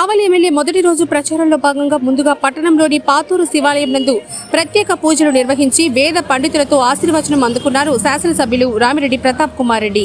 MLA మొదటి రోజు ప్రచారంలో భాగంగా ముందుగా పట్టణంలోని పాతూరు శివాలయం నందు ప్రత్యేక పూజలు నిర్వహించి వేద పండితులతో ఆశీర్వచనం అందుకున్నారు శాసనసభ్యులు రామిరెడ్డి ప్రతాప్ కుమార్ రెడ్డి.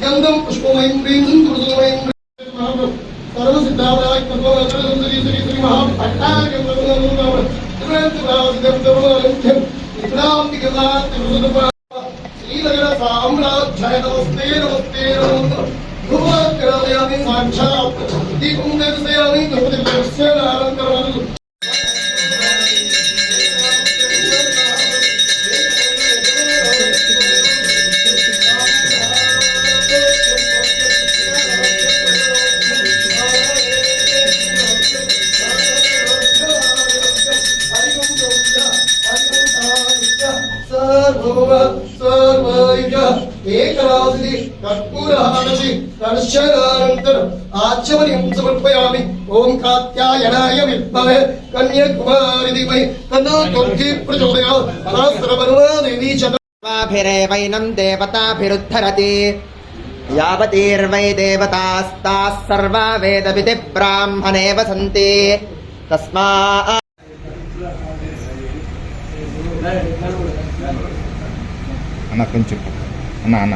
ഗന്ധം പുഷ്പമയം ക്രീം കൃതമയം സർവസിദ്ധാവനായ ശ്രീ ശ്രീ ശ്രീ മഹാ ശ്രീനഗര सार्वभव सर्वैक एकरासि कर्पूरहारसि कर्षणानन्तरम् आचमनीं समर्पयामि ॐ कात्यायनाय विद्महे कन्याकुमारि धीमहि तन्नो दुर्गे प्रचोदयात् सहस्रवर्णा देवी च ैनं देवताभिरुद्धरति यावतीर्वै देवतास्ताः सर्वा वेदविधिः ब्राह्मणेव सन्ति तस्मा అన్న కొంచెం అన్న అన్న.